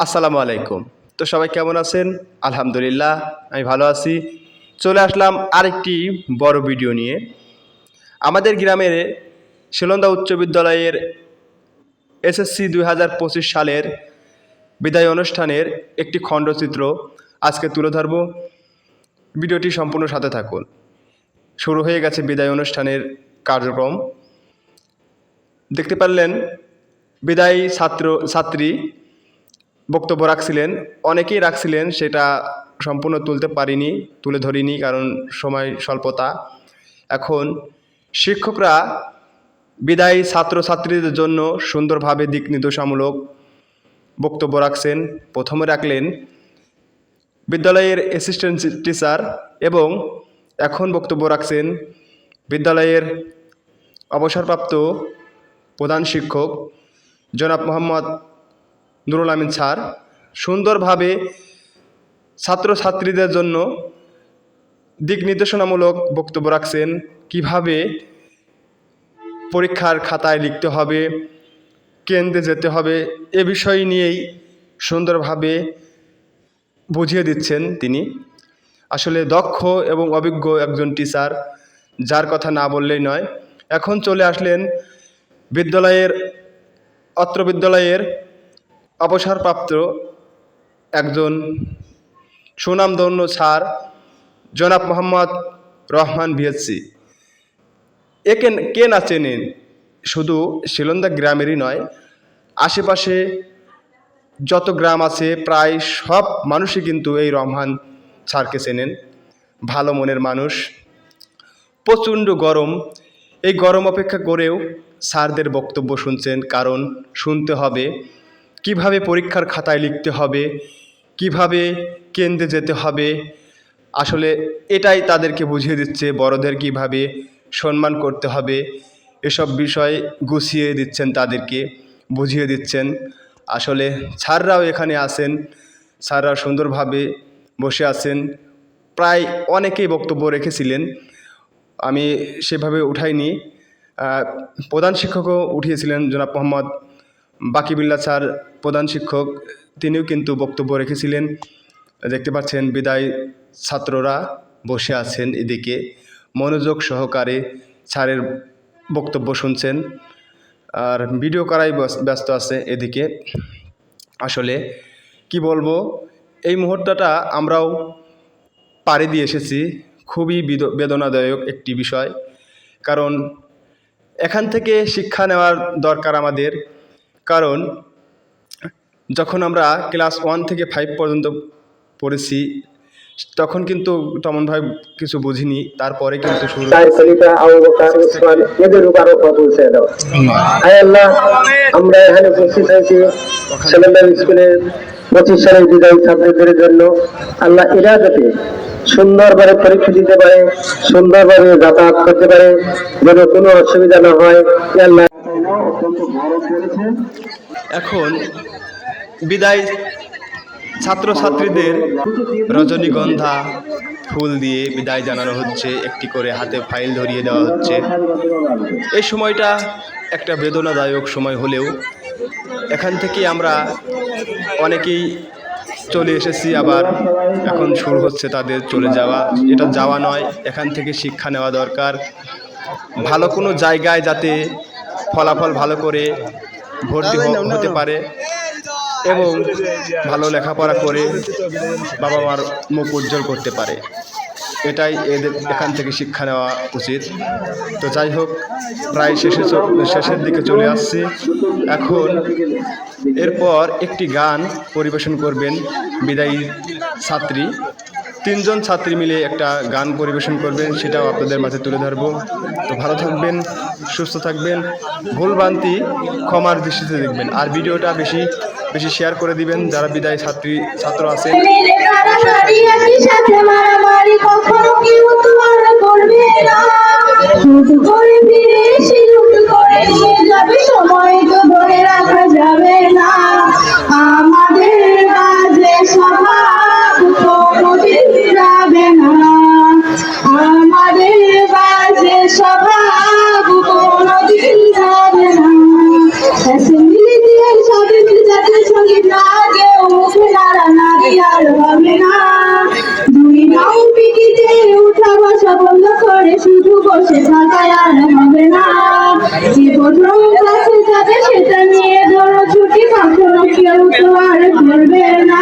আসসালামু আলাইকুম। তো সবাই কেমন আছেন? আলহামদুলিল্লাহ, আমি ভালো আছি। চলে আসলাম আরেকটি বড় ভিডিও নিয়ে। আমাদের গ্রামের শিলন্দা উচ্চ বিদ্যালয়ের এসএসসি দুই হাজার পঁচিশ সালের বিদায় অনুষ্ঠানের একটি খণ্ডচিত্র আজকে তুলে ধরব। ভিডিওটি সম্পূর্ণ সাথে থাকুন। শুরু হয়ে গেছে বিদায় অনুষ্ঠানের কার্যক্রম। দেখতে পারলেন, বিদায়ী ছাত্র, ছাত্রী বক্তব্য রাখছিলেন, অনেকেই রাখছিলেন, সেটা সম্পূর্ণ তুলতে পারিনি, তুলে ধরিনি, কারণ সময় স্বল্পতা। এখন শিক্ষকরা বিদায়ী ছাত্রছাত্রীদের জন্য সুন্দরভাবে দিক নির্দেশামূলক বক্তব্য রাখছেন। প্রথমে রাখলেন বিদ্যালয়ের অ্যাসিস্ট্যান্ট টিচার এবং এখন বক্তব্য রাখছেন বিদ্যালয়ের অবসরপ্রাপ্ত প্রধান শিক্ষক জনাব মোহাম্মদ নুরুল আমিন স্যার, সুন্দরভাবে ছাত্রছাত্রীদের জন্য দিক নির্দেশনামূলক বক্তব্য রাখছেন। কীভাবে পরীক্ষার খাতায় লিখতে হবে, কেন্দ্রে যেতে হবে, এ বিষয় নিয়েই সুন্দরভাবে বুঝিয়ে দিচ্ছেন তিনি। আসলে দক্ষ এবং অভিজ্ঞ একজন টিচার, যার কথা না বললেই নয়। এখন চলে আসলেন বিদ্যালয়ের, অত্র বিদ্যালয়ের অবসরপ্রাপ্ত একজন সুনামধন্য স্যার জনাব মোহাম্মদ রহমান ভিএসসি একে কে না চেনেন, শুধু শিলন্দা গ্রামেরই নয়, আশেপাশে যত গ্রাম আছে, প্রায় সব মানুষই কিন্তু এই রহমান স্যারকে চেনেন। ভালো মনের মানুষ, প্রচণ্ড গরম। এই গরম অপেক্ষা করেও স্যারদের বক্তব্য শুনছেন, কারণ শুনতে হবে কীভাবে পরীক্ষার খাতায় লিখতে হবে? কীভাবে কেন্দ্রে যেতে হবে? আসলে এটাই তাদেরকে বুঝিয়ে দিচ্ছে, বড়দের কীভাবে সম্মান করতে হবে। এসব বিষয় গুছিয়ে দিচ্ছেন তাদেরকে, বুঝিয়ে দিচ্ছেন। আসলে স্যাররাও এখানে আছেন, স্যাররা সুন্দরভাবে বসে আছেন। প্রায় অনেকেই বক্তব্য রেখেছিলেন, আমি সেভাবে উঠাইনি। প্রধান শিক্ষকও উঠিয়েছিলেন জনাব মোহাম্মদ বাকিবুল্লাহ স্যার প্রধান শিক্ষক, তিনিও কিন্তু বক্তব্য রেখেছিলেন। দেখতে পাচ্ছেন বিদায় ছাত্ররা বসে আছেন এদিকে। মনোযোগ সহকারে স্যারের বক্তব্য শুনছেন। আর ভিডিও করাই ব্যস- ব্যস্ত আছে এদিকে। আসলে কি বলব, এই মুহূর্তটা আমরাও পাড়ি দিয়ে এসেছি। খুবই বেদনাদায়ক একটি বিষয়। কারণ এখান থেকে শিক্ষা নেওয়ার দরকার আমাদের। কারণ যখন আমরা ক্লাস ওয়ান থেকে ফাইভ পর্যন্ত পড়েছি তখন কিন্তু তেমনভাবে কিছু বুঝিনি তারপরে কিন্তু শুরু এদের উপর পৌঁছে দাও আল্লাহ। আমরা এখানে উপস্থিত হয়েছি স্কুলের পঁচিশ সালের বিদায়ী ছাত্রদের জন্য। আল্লাহ এরা যাতে সুন্দরভাবে পরীক্ষা দিতে পারে, সুন্দরভাবে যাতায়াত করতে পারে, যেন কোনো অসুবিধা না হয়। আল্লাহ এখন বিদায় ছাত্রছাত্রীদের রজনীগন্ধা ফুল দিয়ে বিদায় জানানো হচ্ছে, একটি করে হাতে ফাইল ধরিয়ে দেওয়া হচ্ছে। এই সময়টা একটা বেদনাদায়ক সময় হলেও এখান থেকে আমরা অনেকেই চলে এসেছি, আবার এখন শুরু হচ্ছে তাদের চলে যাওয়া। এটা যাওয়া নয়, এখান থেকে শিক্ষা নেওয়া দরকার। ভালো কোনো জায়গায় যাতে ফলাফল ভালো করে ভর্তি হতে পারে এবং ভালো লেখাপড়া করে বাবা মার মুখ উজ্জ্বল করতে পারে। এটাই এদের এখান থেকে শিক্ষা নেওয়া উচিত। তো যাই হোক, প্রায় শেষে শেষের দিকে চলে আসছি। এখন এরপর একটি গান পরিবেশন করবেন বিদায়ী ছাত্রী। তিনজন ছাত্রী মিলে একটা গান পরিবেশন করবেন, সেটাও আপনাদের মাঝে তুলে ধরবো। তো ভালো থাকবেন, সুস্থ থাকবেন, ভুলভ্রান্তি ক্ষমার দৃষ্টিতে দেখবেন। আর ভিডিওটা বেশি বেশি শেয়ার করে দিবেন, যারা বিদায় ছাত্রী, ছাত্র মারামারি কখনো করবে না। শুধু বসে থাকায় আর হবে না। যে প্রথম ক্লাসে যাবে সেটা নিয়ে ধরো ছুটি, কখনো কেউ তো আর করবে না।